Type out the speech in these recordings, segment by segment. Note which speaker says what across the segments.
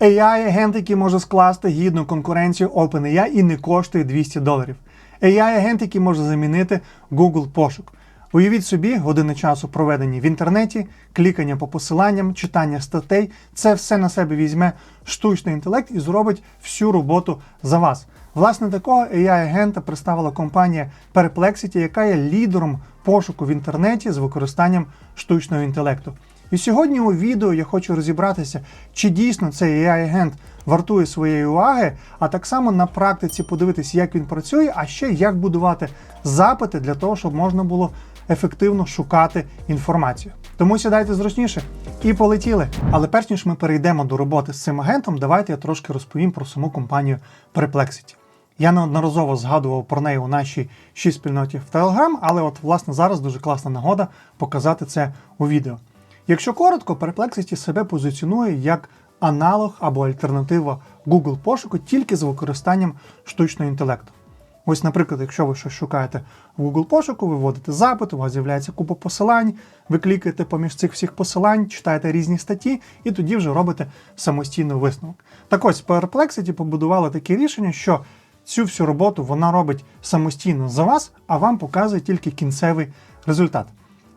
Speaker 1: AI-агент, який може скласти гідну конкуренцію OpenAI і не коштує 200 доларів. AI-агент, який може замінити Google пошук. Уявіть собі, години часу проведені в інтернеті, клікання по посиланням, читання статей. Це все на себе візьме штучний інтелект і зробить всю роботу за вас. Власне, такого AI-агента представила компанія Perplexity, яка є лідером пошуку в інтернеті з використанням штучного інтелекту. І сьогодні у відео я хочу розібратися, чи дійсно цей AI-агент вартує своєї уваги, а так само на практиці подивитися, як він працює, а ще як будувати запити для того, щоб можна було ефективно шукати інформацію. Тому сідайте зручніше і полетіли. Але перш ніж ми перейдемо до роботи з цим агентом, давайте я трошки розповім про саму компанію Perplexity. Я неодноразово згадував про неї у нашій шість спільноті в Telegram, але от власне зараз дуже класна нагода показати це у відео. Якщо коротко, Perplexity себе позиціонує як аналог або альтернатива Google пошуку тільки з використанням штучного інтелекту. Ось, наприклад, якщо ви щось шукаєте в Google пошуку, ви вводите запит, у вас з'являється купа посилань, ви клікаєте поміж цих всіх посилань, читаєте різні статті, і тоді вже робите самостійно висновок. Так ось Perplexity побудували таке рішення, що цю всю роботу вона робить самостійно за вас, а вам показує тільки кінцевий результат.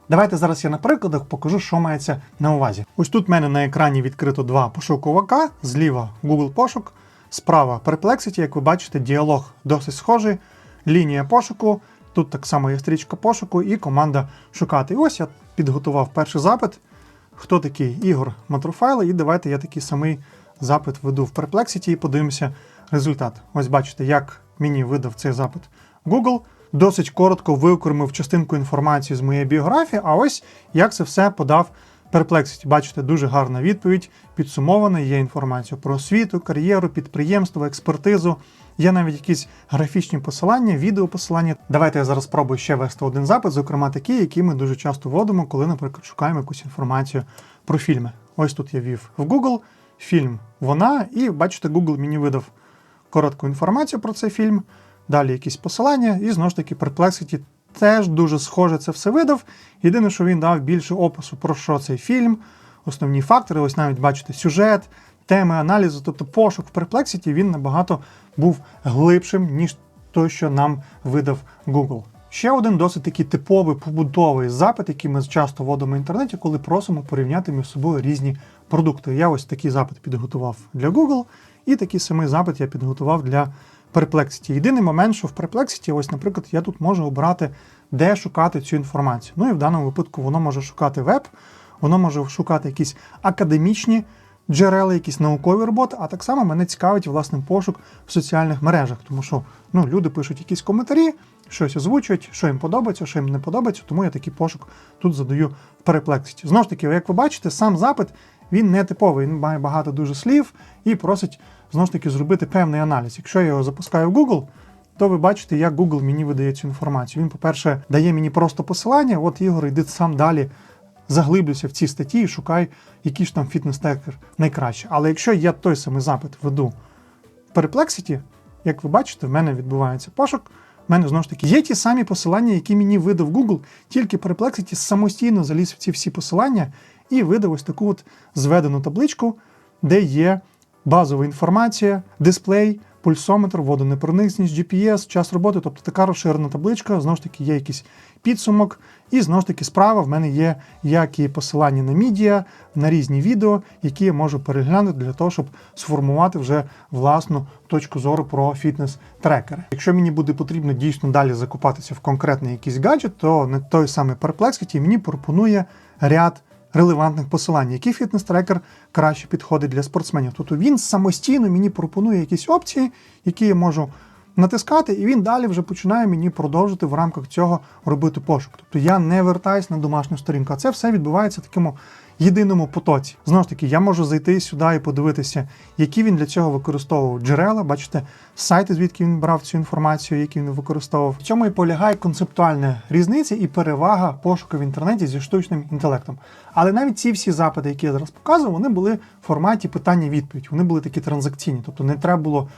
Speaker 1: Давайте зараз я на прикладах покажу, що мається на увазі. Ось тут в мене на екрані відкрито два пошуковика: зліва Google пошук, справа Perplexity, як ви бачите, діалог досить схожий, лінія пошуку. Тут так само є стрічка пошуку і команда шукати. Ось я підготував перший запит. Хто такий Ігор Матрофайло, і давайте я такий самий запит веду в Perplexity і подивимося результат. Ось бачите, як мені видав цей запит Google. Досить коротко виокремив частинку інформації з моєї біографії, а ось як це все подав Perplexity. Бачите, дуже гарна відповідь, підсумована, є інформація про освіту, кар'єру, підприємство, експертизу. Є навіть якісь графічні посилання, відеопосилання. Давайте я зараз спробую ще вести один запит, зокрема такий, який ми дуже часто вводимо, коли, наприклад, шукаємо якусь інформацію про фільми. Ось тут я ввів в Google фільм вона, і бачите, Google мені видав коротку інформацію про цей фільм. Далі якісь посилання, і знову ж таки Perplexity теж дуже схоже це все видав. Єдине, що він дав більше опису про що цей фільм, основні фактори. Ось навіть бачите, сюжет, теми аналізу, тобто пошук в Perplexity він набагато був глибшим, ніж той, що нам видав Google. Ще один досить такий типовий побутовий запит, який ми часто вводимо в інтернеті, коли просимо порівняти між собою різні продукти. Я ось такий запит підготував для Google, і такий самий запит я підготував для Perplexity. Єдиний момент, що в Perplexity, ось, наприклад, я тут можу обрати, де шукати цю інформацію. Ну і в даному випадку воно може шукати веб, воно може шукати якісь академічні джерела, якісь наукові роботи, а так само мене цікавить власне пошук в соціальних мережах, тому що ну, люди пишуть якісь коментарі, щось озвучують, що їм подобається, що їм не подобається, тому я такий пошук тут задаю в Perplexity. Знову ж таки, як ви бачите, сам запит він не типовий, він має багато дуже слів і просить знову ж таки зробити певний аналіз. Якщо я його запускаю в Google, то ви бачите, як Google мені видає цю інформацію. Він, по-перше, дає мені просто посилання. От Ігор, йди сам далі, заглиблюся в ці статті і шукай, який ж там фітнес-текер найкраще. Але якщо я той самий запит веду в Perplexity, як ви бачите, в мене відбувається пошук. В мене знову ж таки є ті самі посилання, які мені видав Google, тільки Perplexity самостійно заліз в ці всі посилання і видав ось таку от зведену табличку, де є базова інформація, дисплей, пульсометр, водонепроникність, GPS, час роботи, тобто така розширена табличка, знову ж таки, є якийсь підсумок, і знову ж таки справа в мене є як і посилання на медіа, на різні відео, які я можу переглянути для того, щоб сформувати вже власну точку зору про фітнес-трекери. Якщо мені буде потрібно дійсно далі закупатися в конкретний якийсь гаджет, то не той самий Perplexity мені пропонує ряд релевантних посилань, який фітнес-трекер краще підходить для спортсменів. Тобто він самостійно мені пропонує якісь опції, які я можу натискати, і він далі вже починає мені продовжити в рамках цього робити пошук. Тобто я не вертаюсь на домашню сторінку. А це все відбувається в такому єдиному потоці. Знову ж таки, я можу зайти сюди і подивитися, які він для цього використовував джерела. Бачите, сайти, звідки він брав цю інформацію, які він використовував. В цьому і полягає концептуальна різниця і перевага пошуку в інтернеті зі штучним інтелектом. Але навіть ці всі запити, які я зараз показував, вони були в форматі питання-відповідь. Вони були такі транзакційні, тобто не треба було.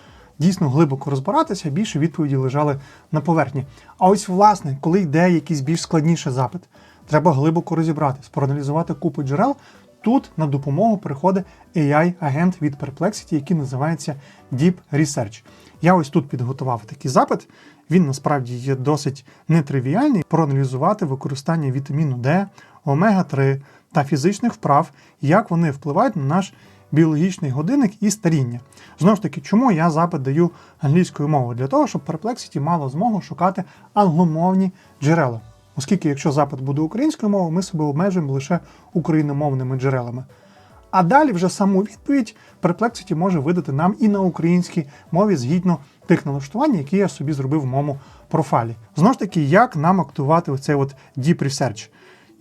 Speaker 1: Дійсно глибоко розбиратися, більше відповіді лежали на поверхні. А ось, власне, коли йде якийсь більш складніший запит, треба глибоко розібратись, проаналізувати купу джерел, тут на допомогу приходить AI-агент від Perplexity, який називається Deep Research. Я ось тут підготував такий запит. Він насправді є досить нетривіальний проаналізувати використання вітаміну D, омега-3 та фізичних вправ, як вони впливають на наш біологічний годинник і старіння. Знову ж таки, чому я запит даю англійською мовою? Для того, щоб Perplexity мало змогу шукати англомовні джерела. Оскільки, якщо запит буде українською мовою, ми себе обмежуємо лише україномовними джерелами. А далі вже саму відповідь Perplexity може видати нам і на українській мові згідно тих налаштувань, які я собі зробив в моєму профайлі. Знову ж таки, як нам актувати оцей от Deep Research?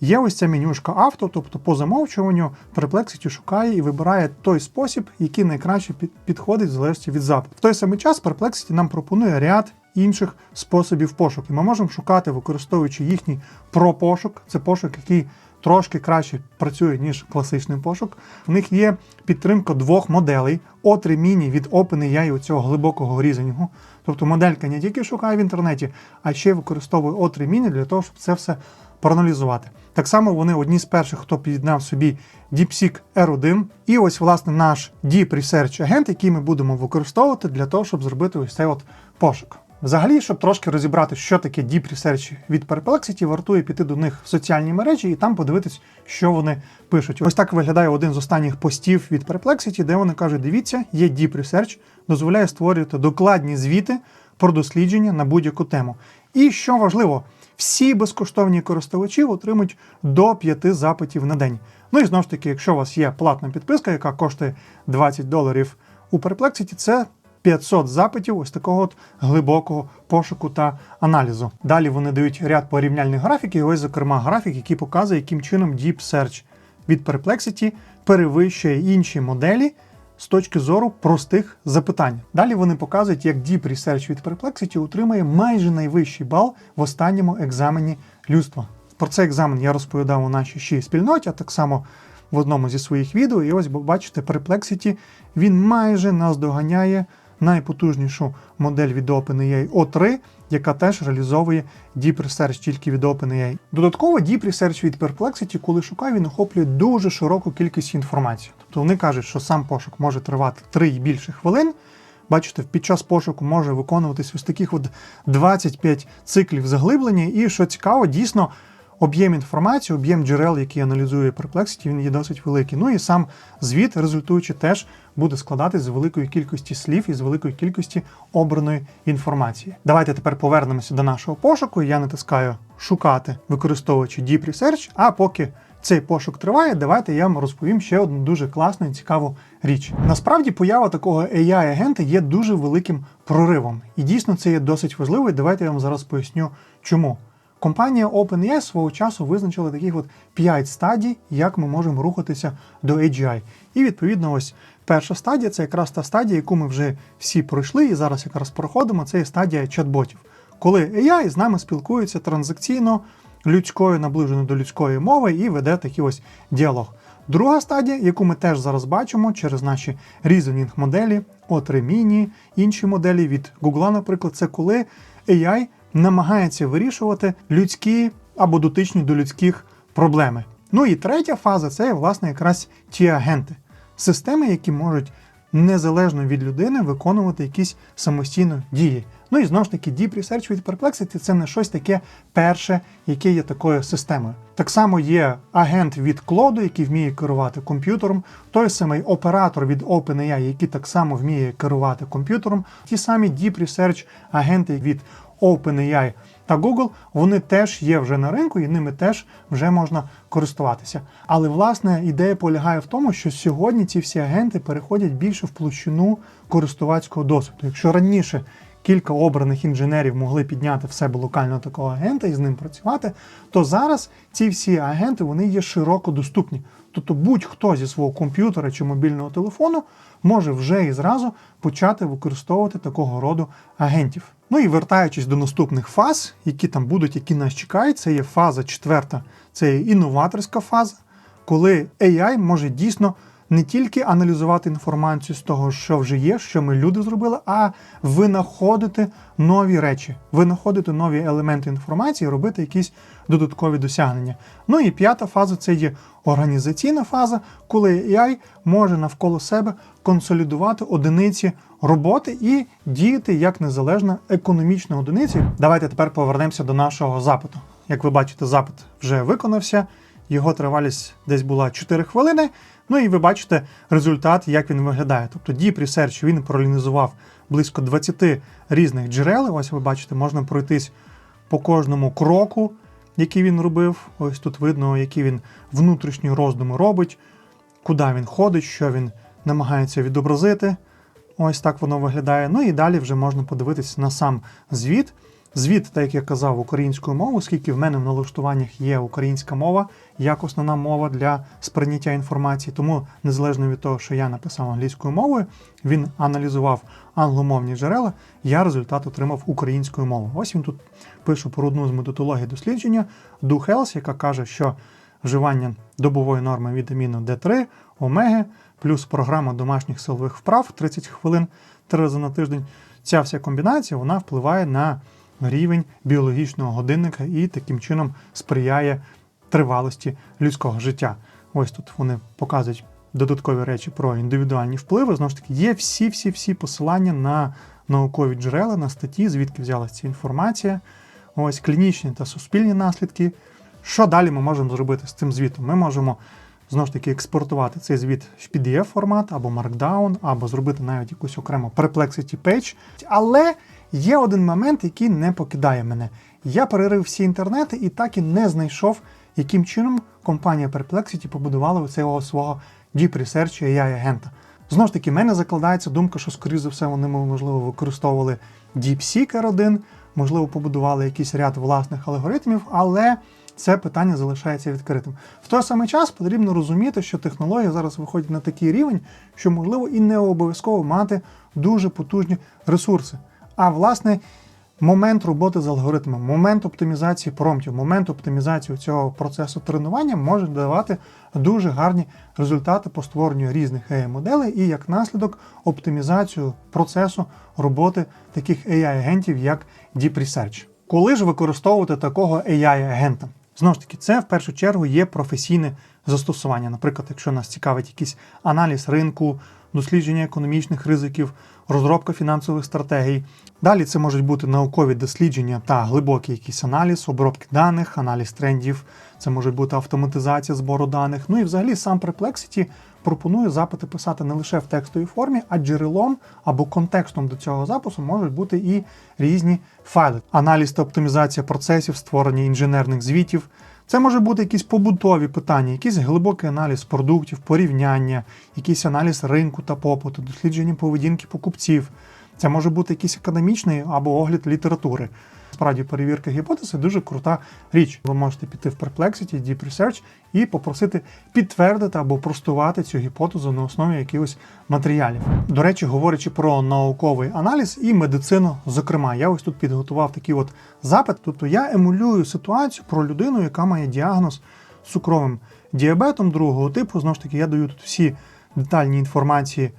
Speaker 1: Є ось ця менюшка авто, тобто по замовчуванню Perplexity шукає і вибирає той спосіб, який найкраще підходить в залежності від запиту. В той самий час Perplexity нам пропонує ряд інших способів пошуку. Ми можемо шукати, використовуючи їхній про-пошук. Це пошук, який трошки краще працює, ніж класичний пошук. В них є підтримка двох моделей: O3 Mini від OpenAI, цього глибокого різанінгу. Тобто моделька не тільки шукає в інтернеті, а ще використовує O3 Mini для того, щоб це все проаналізувати. Так само вони одні з перших, хто під'єднав собі DeepSeek R1. І ось, власне, наш Deep Research агент, який ми будемо використовувати для того, щоб зробити ось цей от пошук. Взагалі, щоб трошки розібрати, що таке Deep Research від Perplexity, вартує піти до них в соціальні мережі і там подивитись, що вони пишуть. Ось так виглядає один з останніх постів від Perplexity, де вони кажуть: дивіться, є Deep Research, дозволяє створювати докладні звіти про дослідження на будь-яку тему. І що важливо, всі безкоштовні користувачі отримують до 5 запитів на день. Ну і знову ж таки, якщо у вас є платна підписка, яка коштує 20 доларів у Perplexity, це 500 запитів ось такого от глибокого пошуку та аналізу. Далі вони дають ряд порівняльних графіків, ось, зокрема, графік, який показує, яким чином Deep Search від Perplexity перевищує інші моделі з точки зору простих запитань. Далі вони показують, як Deep Research від Perplexity отримує майже найвищий бал в останньому екзамені людства. Про цей екзамен я розповідав у нашій ще спільноті, а так само в одному зі своїх відео. І ось бачите, Perplexity він майже наздоганяє найпотужнішу модель від OpenAI O3, яка теж реалізовує Deep Research тільки від OpenAI. Додатково Deep Research від Perplexity, коли шукає, він охоплює дуже широку кількість інформації. Тобто вони кажуть, що сам пошук може тривати 3 і більше хвилин. Бачите, під час пошуку може виконуватись ось таких от 25 циклів заглиблення, і що цікаво, дійсно об'єм інформації, об'єм джерел, які аналізує Perplexity, він є досить великий. Ну і сам звіт, результуючи, теж буде складатись з великої кількості слів і з великої кількості обраної інформації. Давайте тепер повернемося до нашого пошуку. Я натискаю шукати, використовуючи Deep Research, а поки цей пошук триває, давайте я вам розповім ще одну дуже класну і цікаву річ. Насправді поява такого AI-агента є дуже великим проривом, і дійсно це є досить важливо. І давайте я вам зараз поясню, чому. Компанія OpenAI свого часу визначила таких от 5 стадій, як ми можемо рухатися до AGI. І відповідно, ось перша стадія це якраз та стадія, яку ми вже всі пройшли, і зараз якраз проходимо. Це є стадія чат-ботів. Коли AI з нами спілкується транзакційно, людською наближеною до людської мови і веде такий ось діалог. Друга стадія, яку ми теж зараз бачимо через наші reasoning моделі, O3 Mini, інші моделі від Google, наприклад, це коли AI намагається вирішувати людські або дотичні до людських проблеми. Ну і третя фаза це власне якраз ті агенти, системи, які можуть незалежно від людини виконувати якісь самостійно дії. Ну і знову ж таки, Deep Research від Perplexity це не щось таке перше, яке є такою системою. Так само є агент від Клоду, який вміє керувати комп'ютером, той самий оператор від OpenAI, який так само вміє керувати комп'ютером. Ті самі Deep Research агенти від OpenAI та Google, вони теж є вже на ринку і ними теж вже можна користуватися. Але власне ідея полягає в тому, що сьогодні ці всі агенти переходять більше в площину користувацького досвіду. Якщо раніше кілька обраних інженерів могли підняти в себе локально такого агента і з ним працювати, то зараз ці всі агенти вони є широко доступні. Тобто будь-хто зі свого комп'ютера чи мобільного телефону може вже і зразу почати використовувати такого роду агентів. Ну і вертаючись до наступних фаз, які там будуть, які нас чекають, це є фаза четверта, це є інноваторська фаза, коли AI може дійсно не тільки аналізувати інформацію з того, що вже є, що ми люди зробили, а винаходити нові речі, винаходити нові елементи інформації, робити якісь додаткові досягнення. Ну і п'ята фаза це є організаційна фаза, коли AI може навколо себе консолідувати одиниці роботи і діяти як незалежна економічна одиниця. Давайте тепер повернемося до нашого запиту. Як ви бачите, запит вже виконався. Його тривалість десь була 4 хвилини. Ну і ви бачите результат, як він виглядає. Тобто Deep Research він проаналізував близько 20 різних джерел. Ось ви бачите, можна пройтись по кожному кроку, який він робив. Ось тут видно, які він внутрішні роздуми робить, куди він ходить, що він намагається відобразити. Ось так воно виглядає. Ну і далі вже можна подивитись на сам звіт. Звіт, так як я казав, українською мовою, оскільки в мене в налаштуваннях є українська мова як основна мова для сприйняття інформації. Тому, незалежно від того, що я написав англійською мовою, він аналізував англомовні джерела, я результат отримав українською мовою. Ось він тут пише про одну з методологій дослідження Do Health, яка каже, що вживання добової норми вітаміну D3, омеги, плюс програма домашніх силових вправ 30 хвилин три рази на тиждень. Ця вся комбінація вона впливає на рівень біологічного годинника і таким чином сприяє тривалості людського життя. Ось тут вони показують додаткові речі про індивідуальні впливи. Знову ж таки, є всі-всі-всі посилання на наукові джерела, на статті, звідки взялася ця інформація. Ось клінічні та суспільні наслідки. Що далі ми можемо зробити з цим звітом? Ми можемо знову ж таки експортувати цей звіт в PDF формат або Markdown, або зробити навіть якусь окрему Perplexity Page. Але є один момент, який не покидає мене. Я перерив всі інтернети і так і не знайшов, яким чином компанія Perplexity побудувала цього свого Deep Research AI агента. Знову ж таки, в мене закладається думка, що, скоріше за все, вони, можливо, використовували DeepSeek R1, можливо, побудували якийсь ряд власних алгоритмів, але це питання залишається відкритим. В той самий час потрібно розуміти, що технологія зараз виходить на такий рівень, що можливо і не обов'язково мати дуже потужні ресурси. А власне, момент роботи з алгоритмами, момент оптимізації промптів, момент оптимізації цього процесу тренування може давати дуже гарні результати по створенню різних AI-моделей і як наслідок оптимізацію процесу роботи таких AI-агентів, як Deep Research. Коли ж використовувати такого AI-агента? Знову ж таки, це в першу чергу є професійне застосування. Наприклад, якщо нас цікавить якийсь аналіз ринку, дослідження економічних ризиків, розробка фінансових стратегій. Далі це можуть бути наукові дослідження та глибокий якийсь аналіз, обробки даних, аналіз трендів, це може бути автоматизація збору даних. Ну і взагалі сам Perplexity пропонує запити писати не лише в текстовій формі, а джерелом або контекстом до цього запису можуть бути і різні файли. Аналіз та оптимізація процесів, створення інженерних звітів. Це може бути якісь побутові питання, якийсь глибокий аналіз продуктів, порівняння, якийсь аналіз ринку та попиту, дослідження поведінки покупців. Це може бути якийсь академічний або огляд літератури. Справді, перевірка гіпотези дуже крута річ. Ви можете піти в Perplexity, Deep Research і попросити підтвердити або простувати цю гіпотезу на основі якихось матеріалів. До речі, говорячи про науковий аналіз і медицину, зокрема, я ось тут підготував такий от запит. Тобто я емулюю ситуацію про людину, яка має діагноз з цукровим діабетом другого типу. Знову ж таки, я даю тут всі детальні інформації,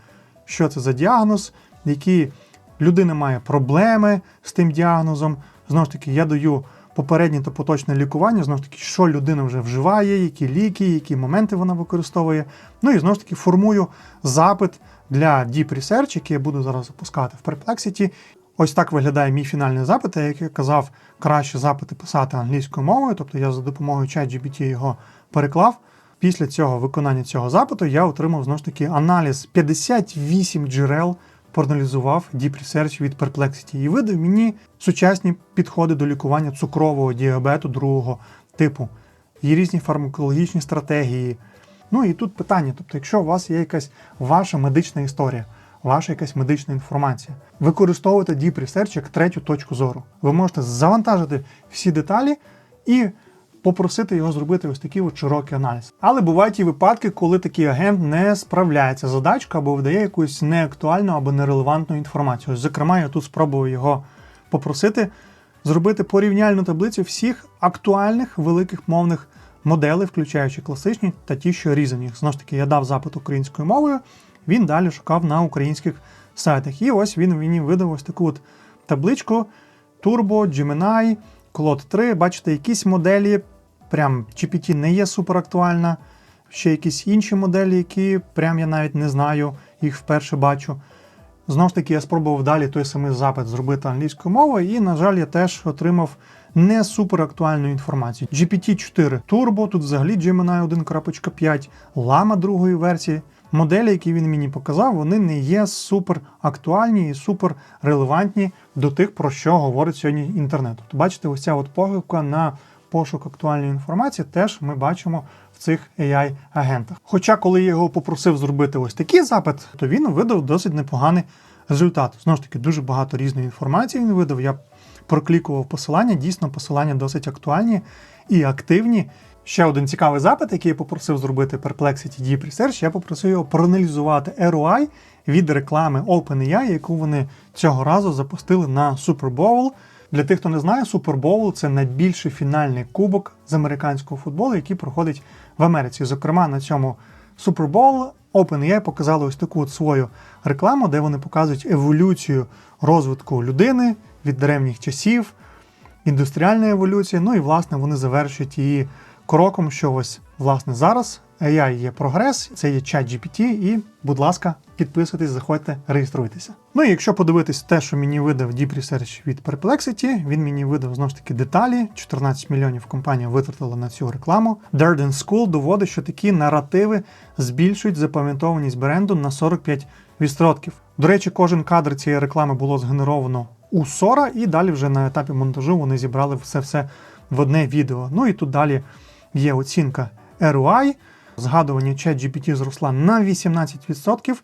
Speaker 1: що це за діагноз, які людина має проблеми з тим діагнозом. Знову ж таки, я даю попереднє та поточне лікування, знову ж таки, що людина вже вживає, які ліки, які моменти вона використовує. Ну і знову ж таки формую запит для Deep Research, який я буду зараз запускати в Perplexity. Ось так виглядає мій фінальний запит. Як я казав, краще запити писати англійською мовою, тобто я за допомогою ChatGPT його переклав. Після цього виконання цього запиту я отримав знову ж таки аналіз 58 джерел проаналізував Deep Research від Perplexity і видав мені сучасні підходи до лікування цукрового діабету другого типу. Є різні фармакологічні стратегії. Ну і тут питання: тобто, якщо у вас є якась ваша медична історія, ваша якась медична інформація, використовуйте Deep Research як третю точку зору. Ви можете завантажити всі деталі і попросити його зробити ось такий от широкий аналіз. Але бувають і випадки, коли такий агент не справляється з задачкою або видає якусь неактуальну або нерелевантну інформацію. Зокрема, я тут спробую його попросити зробити порівняльну таблицю всіх актуальних великих мовних моделей, включаючи класичні та ті, що різані. Знову ж таки, я дав запит українською мовою, він далі шукав на українських сайтах. І ось він мені видав ось таку от табличку Turbo, Gemini, Claude 3. Бачите, якісь моделі, прям GPT не є супер актуальна. Ще якісь інші моделі, які прям я навіть не знаю, їх вперше бачу. Знову ж таки, я спробував далі той самий запит зробити англійською мовою, і, на жаль, я теж отримав не супер актуальну інформацію. GPT-4 Turbo, тут взагалі Gemini 1.5, Llama другої версії. Моделі, які він мені показав, вони не є супер актуальні і супер релевантні до тих, про що говорить сьогодні інтернет. Тобто, бачите, ось ця от похибка на пошук актуальної інформації теж ми бачимо в цих AI-агентах. Хоча, коли я його попросив зробити ось такий запит, то він видав досить непоганий результат. Знову ж таки, дуже багато різної інформації він видав. Я проклікував посилання, дійсно посилання досить актуальні і активні. Ще один цікавий запит, який я попросив зробити Perplexity Deep Research, я попросив його проаналізувати ROI від реклами OpenAI, яку вони цього разу запустили на Super Bowl. Для тих, хто не знає, Bowl – це найбільший фінальний кубок з американського футболу, який проходить в Америці. Зокрема, на цьому Bowl OpenAI показали ось таку от свою рекламу, де вони показують еволюцію розвитку людини від древніх часів, індустріальна еволюція. Ну і власне вони завершують її кроком, що ось власне зараз AI є прогрес, це є чат GPT, і, будь ласка, підписуйтесь, заходьте, реєструйтеся. Ну і якщо подивитись те, що мені видав Deep Research від Perplexity, він мені видав знову ж таки деталі. 14 мільйонів компанія витратила на цю рекламу. Darden School доводить, що такі наративи збільшують запам'ятованість бренду на 45%. До речі, кожен кадр цієї реклами було згенеровано у Sora, і далі вже на етапі монтажу вони зібрали все в одне відео. Ну і тут далі є оцінка ROI, згадування ChatGPT зросла на 18%,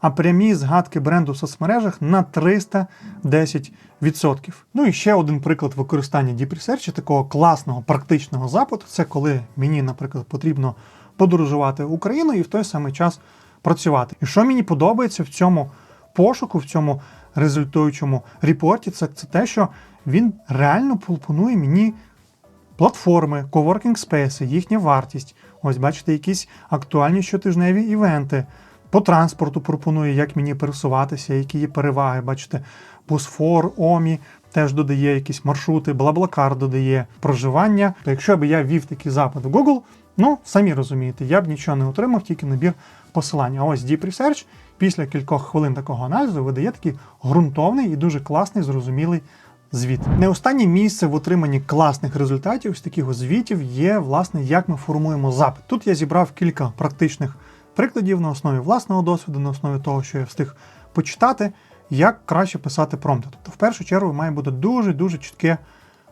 Speaker 1: а прямі згадки бренду в соцмережах на 310%. Ну і ще один приклад використання Deep Research, такого класного практичного запиту. Це коли мені, наприклад, потрібно подорожувати Україною і в той самий час працювати. І що мені подобається в цьому пошуку, в цьому результуючому репорті, це, це те, що він реально пропонує мені платформи, коворкінг спейси, їхня вартість. Ось бачите, якісь актуальні щотижневі івенти. По транспорту пропонує, як мені пересуватися, які є переваги. Бачите, Бусфор, Омі теж додає якісь маршрути, Блаблакар додає проживання. То якщо б я ввів такий запит в Google, ну самі розумієте, я б нічого не отримав, тільки набір посилань. А ось Deep Research після кількох хвилин такого аналізу видає такий ґрунтовний і дуже класний, зрозумілий звіт. Не останнє місце в отриманні класних результатів з таких звітів є, власне, як ми формуємо запит. Тут я зібрав кілька практичних прикладів на основі власного досвіду, на основі того, що я встиг почитати, як краще писати промпти. Тобто, в першу чергу, має бути дуже-дуже чітке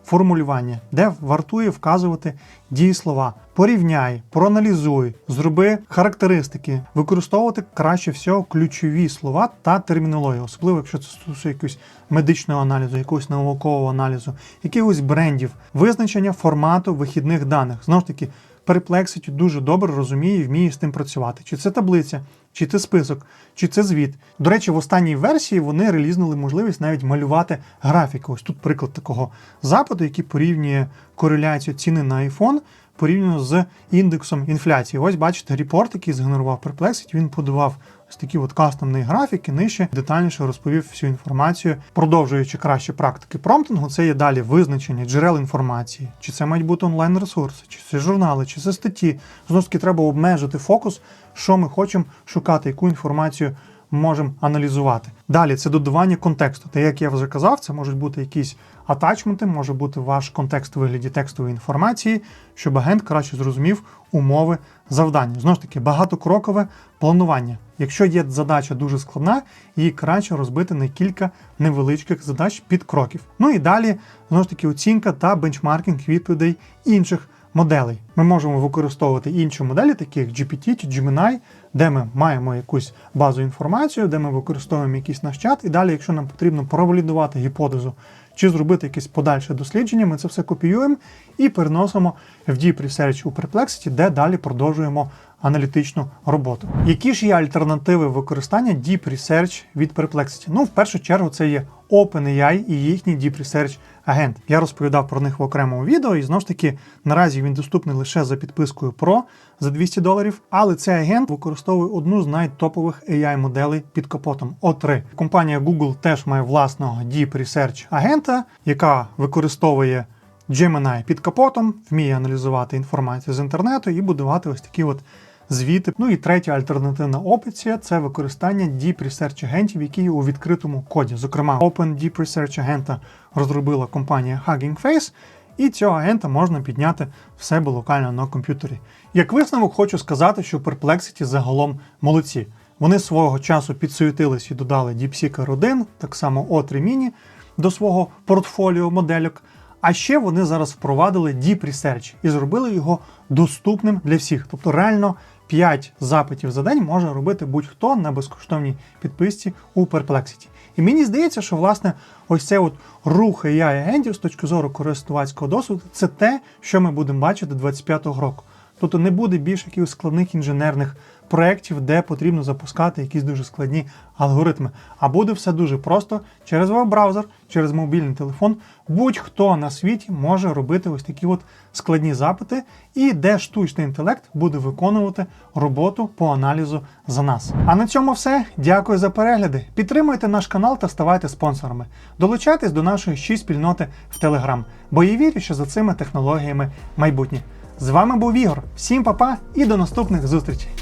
Speaker 1: формулювання, де вартує вказувати дієслова. Порівняй, проаналізуй, зроби характеристики, використовувати краще всього ключові слова та термінологію, особливо якщо це стосується якогось медичного аналізу, якогось наукового аналізу, якихось брендів, визначення формату вихідних даних. Знову ж таки, Perplexity дуже добре розуміє і вміє з тим працювати. Чи це таблиця, чи це список, чи це звіт. До речі, в останній версії вони релізнули можливість навіть малювати графіки. Ось тут приклад такого запиту, який порівнює кореляцію ціни на iPhone порівняно з індексом інфляції. Ось бачите, репорт, який згенерував Perplexity, він подавав ось такі от кастомні графіки, нижче детальніше розповів всю інформацію, продовжуючи кращі практики промптингу, це є далі визначення джерел інформації, чи це мають бути онлайн-ресурси, чи це журнали, чи це статті. Знову таки, треба обмежити фокус, що ми хочемо шукати, яку інформацію можемо аналізувати. Далі це додавання контексту. Та як я вже казав, це можуть бути якісь атачменти, може бути ваш контекст у вигляді текстової інформації, щоб агент краще зрозумів умови завдання. Знову ж таки, багатокрокове планування. Якщо є задача дуже складна, її краще розбити на кілька невеличких задач під кроків. Ну і далі, знову ж таки, оцінка та бенчмаркінг відповідей інших моделей. Ми можемо використовувати інші моделі, такі як GPT чи Gemini, де ми маємо якусь базу інформацію, де ми використовуємо якийсь наш чат, і далі, якщо нам потрібно провалідувати гіпотезу чи зробити якесь подальше дослідження, ми це все копіюємо і переносимо в Deep Research у Perplexity, де далі продовжуємо аналітичну роботу. Які ж є альтернативи використання Deep Research від Perplexity? Ну, в першу чергу, це є OpenAI і їхній Deep Research агент. Я розповідав про них в окремому відео, і знову ж таки наразі він доступний лише за підпискою Pro за 200 доларів. Але цей агент використовує одну з найтопових AI-моделей під капотом O3. Компанія Google теж має власного Deep Research агента, яка використовує Gemini під капотом, вміє аналізувати інформацію з інтернету і будувати ось такі от звіти. Ну і третя альтернативна опція це використання Deep Research агентів, які є у відкритому коді. Зокрема, Open Deep Research агента розробила компанія Hugging Face, і цього агента можна підняти в себе локально на комп'ютері. Як висновок, хочу сказати, що Perplexity загалом молодці. Вони свого часу підсуетились і додали DeepSeek 1, так само O3 Mini до свого портфоліо модельок. А ще вони зараз впровадили Deep Research і зробили його доступним для всіх. Тобто реально 5 запитів за день може робити будь-хто на безкоштовній підписці у Perplexity. І мені здається, що власне ось цей от рух AI-агентів з точки зору користувацького досвіду це те, що ми будемо бачити 25-го року. Тобто не буде більш якихось складних інженерних проєктів, де потрібно запускати якісь дуже складні алгоритми. А буде все дуже просто через веб-браузер, через мобільний телефон. Будь-хто на світі може робити ось такі от складні запити, і де штучний інтелект буде виконувати роботу по аналізу за нас. А на цьому все. Дякую за перегляди. Підтримуйте наш канал та ставайте спонсорами. Долучайтесь до нашої ще спільноти в Телеграм, бо я вірю, що за цими технологіями майбутнє. З вами був Ігор. Всім па-па і до наступних зустрічей!